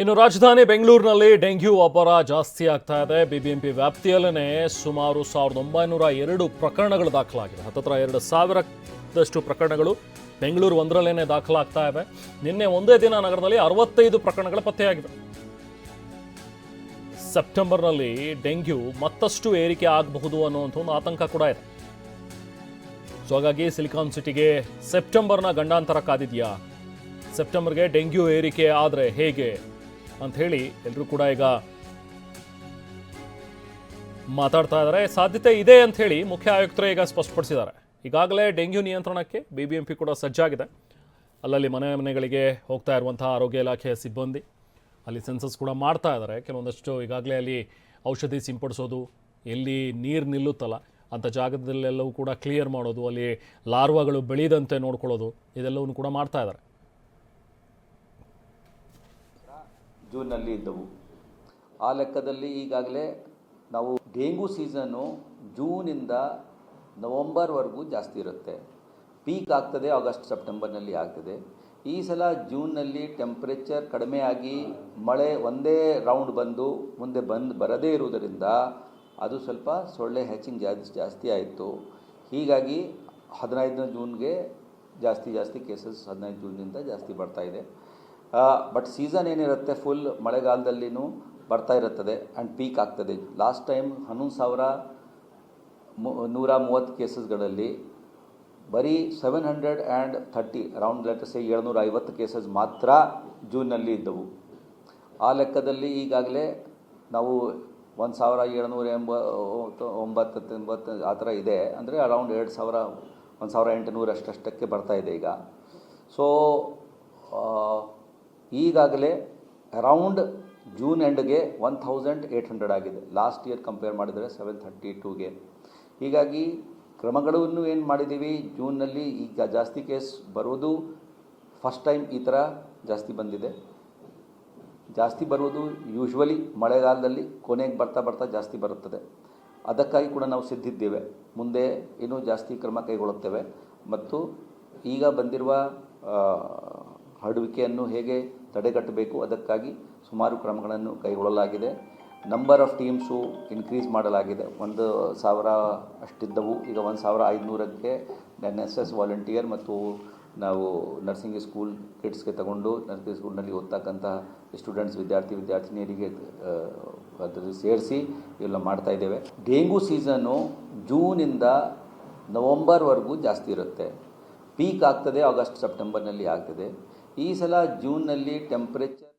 ಇನ್ನು ರಾಜಧಾನಿ ಬೆಂಗಳೂರಿನಲ್ಲಿ ಡೆಂಗ್ಯೂ ಅಬ್ಬರ ಜಾಸ್ತಿ ಆಗ್ತಾ ಇದೆ. ಬಿಬಿಎಂಪಿ ವ್ಯಾಪ್ತಿಯಲ್ಲೇ ಸುಮಾರು ಸಾವಿರದ ಒಂಬೈನೂರ ಎರಡು ಪ್ರಕರಣಗಳು ದಾಖಲಾಗಿದೆ ಹತ್ತತ್ರ ಎರಡು ಸಾವಿರದಷ್ಟು ಪ್ರಕರಣಗಳು ಬೆಂಗಳೂರು ಒಂದರಲ್ಲೇ ದಾಖಲಾಗ್ತಾ ಇವೆ. ನಿನ್ನೆ ಒಂದೇ ದಿನ ನಗರದಲ್ಲಿ ಅರವತ್ತೈದು ಪ್ರಕರಣಗಳು ಪತ್ತೆಯಾಗಿವೆ. ಸೆಪ್ಟೆಂಬರ್ನಲ್ಲಿ ಡೆಂಗ್ಯೂ ಮತ್ತಷ್ಟು ಏರಿಕೆ ಆಗಬಹುದು ಅನ್ನುವಂಥ ಒಂದು ಆತಂಕ ಕೂಡ ಇದೆ. ಸೊ ಹಾಗಾಗಿ ಸಿಲಿಕಾನ್ ಸಿಟಿಗೆ ಸೆಪ್ಟೆಂಬರ್ನ ಗಂಡಾಂತರ ಕಾದಿದೆಯಾ? ಸೆಪ್ಟೆಂಬರ್ಗೆ ಡೆಂಗ್ಯೂ ಏರಿಕೆ ಆದರೆ ಹೇಗೆ? ಅಂತ ಹೇಳಿ ಎಲ್ಲರೂ ಕೂಡ ಈಗ ಮಾತಾಡ್ತಾ ಇದ್ದಾರೆ. ಸಾಧ್ಯತೆ ಇದೆ ಅಂತ ಹೇಳಿ ಮುಖ್ಯ ಆಯುಕ್ತರು ಈಗ ಸ್ಪಷ್ಟಪಡಿಸಿದ್ದಾರೆ. ಈಗಾಗಲೇ ಡೆಂಗ್ಯೂ ನಿಯಂತ್ರಣಕ್ಕೆ ಬಿ ಬಿ ಎಂ ಪಿ ಕೂಡ ಸಜ್ಜಾಗಿದೆ. ಅಲ್ಲಲ್ಲಿ ಮನೆ ಮನೆಗಳಿಗೆ ಹೋಗ್ತಾ ಇರುವಂತಹ ಆರೋಗ್ಯ ಇಲಾಖೆಯ ಸಿಬ್ಬಂದಿ ಅಲ್ಲಿ ಸೆನ್ಸಸ್ ಕೂಡ ಮಾಡ್ತಾ ಇದ್ದಾರೆ. ಕೆಲವೊಂದಷ್ಟು ಈಗಾಗಲೇ ಅಲ್ಲಿ ಔಷಧಿ ಸಿಂಪಡಿಸೋದು, ಎಲ್ಲಿ ನೀರು ನಿಲ್ಲುತ್ತಲ್ಲ ಅಂಥ ಜಾಗದಲ್ಲೆಲ್ಲವೂ ಕೂಡ ಕ್ಲಿಯರ್ ಮಾಡೋದು, ಅಲ್ಲಿ ಲಾರ್ವಾಗಳು ಬೆಳೆಯದಂತೆ ನೋಡ್ಕೊಳ್ಳೋದು, ಇದೆಲ್ಲವನ್ನು ಕೂಡ ಮಾಡ್ತಾ ಇದ್ದಾರೆ. ಜೂನ್ನಲ್ಲಿ ಇದ್ದವು. ಆ ಲೆಕ್ಕದಲ್ಲಿ ಈಗಾಗಲೇ ನಾವು ಡೆಂಗು ಸೀಸನ್ನು ಜೂನಿಂದ ನವಂಬರ್ವರೆಗೂ ಜಾಸ್ತಿ ಇರುತ್ತೆ. ಪೀಕ್ ಆಗ್ತದೆ, ಆಗಸ್ಟ್, ಸೆಪ್ಟೆಂಬರ್ನಲ್ಲಿ ಆಗ್ತದೆ. ಈ ಸಲ ಜೂನ್ನಲ್ಲಿ ಟೆಂಪ್ರೇಚರ್ ಕಡಿಮೆಯಾಗಿ ಮಳೆ ಒಂದೇ ರೌಂಡ್ ಬಂದು ಮುಂದೆ ಬಂದು ಬರದೇ ಇರುವುದರಿಂದ ಅದು ಸ್ವಲ್ಪ ಸೊಳ್ಳೆ ಹೆಚ್ಚಿಂಗ್ ಜಾಸ್ತಿ ಜಾಸ್ತಿ ಆಯಿತು. ಹೀಗಾಗಿ ಹದಿನೈದನೇ ಜೂನ್ಗೆ ಜಾಸ್ತಿ ಜಾಸ್ತಿ ಕೇಸಸ್ ಹದಿನೈದು ಜೂನಿಂದ ಜಾಸ್ತಿ ಬರ್ತಾ ಇದೆ. ಬಟ್ ಸೀಸನ್ ಏನಿರುತ್ತೆ ಫುಲ್ ಮಳೆಗಾಲದಲ್ಲಿನೂ ಬರ್ತಾ ಇರುತ್ತದೆ ಆ್ಯಂಡ್ ಪೀಕ್ ಆಗ್ತದೆ. ಲಾಸ್ಟ್ ಟೈಮ್ ಹನ್ನೊಂದು ಸಾವಿರ ನೂರ ಮೂವತ್ತು ಕೇಸಸ್ಗಳಲ್ಲಿ ಬರೀ seven hundred and thirty around lettuce ಏಳ್ನೂರ ಐವತ್ತು ಕೇಸಸ್ ಮಾತ್ರ ಜೂನ್ನಲ್ಲಿ ಇದ್ದವು. ಆ ಲೆಕ್ಕದಲ್ಲಿ ಈಗಾಗಲೇ ನಾವು ಒಂದು ಸಾವಿರ ಏಳ್ನೂರ ಎಂಬ ಒಂಬತ್ತು ಎಂಬತ್ತು ಆ ಥರ ಇದೆ. ಅಂದರೆ ಅರೌಂಡ್ ಎರಡು ಸಾವಿರ, ಒಂದು ಸಾವಿರ ಎಂಟುನೂರು ಅಷ್ಟಷ್ಟಕ್ಕೆ ಬರ್ತಾ ಇದೆ ಈಗ. ಸೊ ಈಗಾಗಲೇ ಅರೌಂಡ್ ಜೂನ್ ಎಂಡ್ಗೆ ಒನ್ ಥೌಸಂಡ್ ಏಯ್ಟ್ ಹಂಡ್ರೆಡ್ ಆಗಿದೆ. ಲಾಸ್ಟ್ ಇಯರ್ ಕಂಪೇರ್ ಮಾಡಿದರೆ ಸೆವೆನ್ ಥರ್ಟಿ ಟೂಗೆ. ಹೀಗಾಗಿ ಕ್ರಮಗಳನ್ನು ಏನು ಮಾಡಿದ್ದೀವಿ ಜೂನ್ನಲ್ಲಿ ಈಗ ಜಾಸ್ತಿ ಕೇಸ್ ಬರೋದು ಫಸ್ಟ್ ಟೈಮ್ ಈ ಥರ ಜಾಸ್ತಿ ಬಂದಿದೆ. ಜಾಸ್ತಿ ಬರುವುದು ಯೂಶ್ವಲಿ ಮಳೆಗಾಲದಲ್ಲಿ ಕೊನೆಗೆ ಬರ್ತಾ ಬರ್ತಾ ಜಾಸ್ತಿ ಬರುತ್ತದೆ. ಅದಕ್ಕಾಗಿ ಕೂಡ ನಾವು ಸಿದ್ಧಿದ್ದೇವೆ ಮುಂದೆ ಇನ್ನೂ ಜಾಸ್ತಿ ಕ್ರಮ ಕೈಗೊಳ್ಳುತ್ತೇವೆ. ಮತ್ತು ಈಗ ಬಂದಿರುವ ಹರಡುವಿಕೆಯನ್ನು ಹೇಗೆ ತಡೆಗಟ್ಟಬೇಕು. ಅದಕ್ಕಾಗಿ ಸುಮಾರು ಕ್ರಮಗಳನ್ನು ಕೈಗೊಳ್ಳಲಾಗಿದೆ. ನಂಬರ್ ಆಫ್ ಟೀಮ್ಸು ಇನ್ಕ್ರೀಸ್ ಮಾಡಲಾಗಿದೆ. ಒಂದು ಸಾವಿರ ಅಷ್ಟಿದ್ದವು. ಈಗ ಒಂದು ಸಾವಿರ ಐದುನೂರಕ್ಕೆ ಎನ್ ಎಸ್ ಎಸ್ ವಾಲಂಟಿಯರ್ ಮತ್ತು ನಾವು ನರ್ಸಿಂಗ್ ಸ್ಕೂಲ್ ಕಿಡ್ಸ್ಗೆ ತಗೊಂಡು ನರ್ಸಿಂಗ್ ಸ್ಕೂಲ್ನಲ್ಲಿ ಓದ್ತಕ್ಕಂತಹ ಸ್ಟೂಡೆಂಟ್ಸ್ ವಿದ್ಯಾರ್ಥಿ, ವಿದ್ಯಾರ್ಥಿನಿಯರಿಗೆ ಅದರಲ್ಲಿ ಸೇರಿಸಿ ಇವೆಲ್ಲ ಮಾಡ್ತಾ ಇದ್ದೇವೆ. ಡೆಂಗು ಸೀಸನ್ನು ಜೂನಿಂದ ನವಂಬರ್ವರೆಗೂ ಜಾಸ್ತಿ ಇರುತ್ತೆ. ಪೀಕ್ ಆಗ್ತದೆ ಆಗಸ್ಟ್ ಸೆಪ್ಟೆಂಬರ್ನಲ್ಲಿ ಆಗ್ತದೆ. ಈ ಸಲ ಜೂನ್ನಲ್ಲಿ ಟೆಂಪ್ರೇಚರ್